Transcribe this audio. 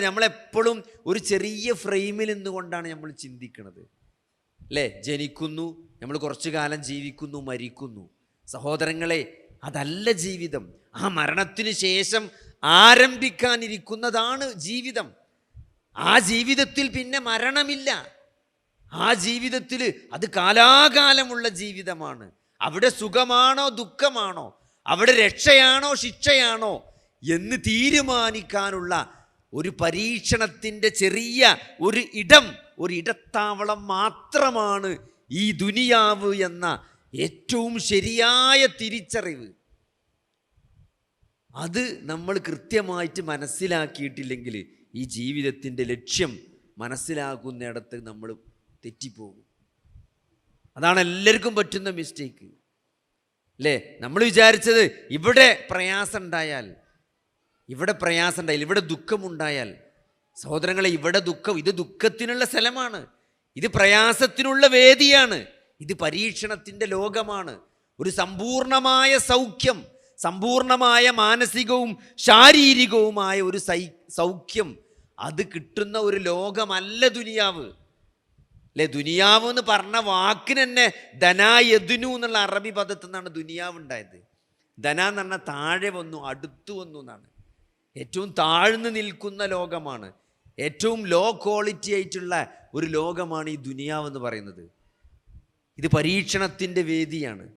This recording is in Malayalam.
നമ്മളെപ്പോഴും ഒരു ചെറിയ ഫ്രെയിമിൽ നിന്നുകൊണ്ടാണ് നമ്മൾ ചിന്തിക്കുന്നത് അല്ലേ ജനിക്കുന്നു നമ്മൾ കുറച്ചു കാലം ജീവിക്കുന്നു മരിക്കുന്നു. സഹോദരങ്ങളെ അതല്ല ജീവിതം. ആ മരണത്തിന് ശേഷം ആരംഭിക്കാനിരിക്കുന്നതാണ് ജീവിതം. ആ ജീവിതത്തിൽ പിന്നെ മരണമില്ല. ആ ജീവിതത്തിൽ അത് കാലാകാലമുള്ള ജീവിതമാണ്. അവിടെ സുഖമാണോ ദുഃഖമാണോ? അവിടെ രക്ഷയാണോ ശിക്ഷയാണോ? എന്ന് തീരുമാനിക്കാനുള്ള ഒരു പരീക്ഷണത്തിന്റെ ചെറിയ ഒരു ഇടം ഒരു ഇടത്താവളം മാത്രമാണ് ഈ ദുനിയാവ് എന്ന ഏറ്റവും ശരിയായ തിരിച്ചറിവ്. അത് നമ്മൾ കൃത്യമായിട്ട് മനസ്സിലാക്കിയിട്ടില്ലെങ്കിൽ ഈ ജീവിതത്തിന്റെ ലക്ഷ്യം മനസ്സിലാക്കുന്നിടത്ത് നമ്മൾ തെറ്റിപ്പോകും. അതാണ് എല്ലാവർക്കും പറ്റുന്ന മിസ്റ്റേക്ക് അല്ലേ നമ്മൾ വിചാരിച്ചത് ഇവിടെ പ്രയാസം ഉണ്ടായാൽ ഇവിടെ പ്രയാസം ഇവിടെ ദുഃഖമുണ്ടായാൽ സഹോദരങ്ങളെ ഇവിടെ ദുഃഖം ഇത് ദുഃഖത്തിനുള്ള സ്ഥലമാണ്. ഇത് പ്രയാസത്തിനുള്ള വേദിയാണ്. ഇത് പരീക്ഷണത്തിന്റെ ലോകമാണ്. ഒരു സമ്പൂർണമായ സൗഖ്യം സമ്പൂർണമായ മാനസികവും ശാരീരികവുമായ ഒരു സൈ സൗഖ്യം അത് കിട്ടുന്ന ഒരു ലോകമല്ല ദുനിയാവ്. അല്ലെ? ദുനിയാവ് എന്ന് പറഞ്ഞ വാക്കിന് തന്നെ ധനായതുനു എന്നുള്ള അറബി പദത്തിൽ നിന്നാണ് ദുനിയാവ് ഉണ്ടായത്. ധന എന്ന് പറഞ്ഞാൽ താഴെ വന്നു അടുത്തു വന്നു എന്നാണ്. ഏറ്റവും താഴ്ന്നു നിൽക്കുന്ന ലോകമാണ്. ഏറ്റവും ലോ ക്വാളിറ്റി ആയിട്ടുള്ള ഒരു ലോകമാണ് ഈ ദുനിയാവെന്ന് പറയുന്നത്. ഇത് പരീക്ഷണത്തിന്റെ വേദിയാണ്.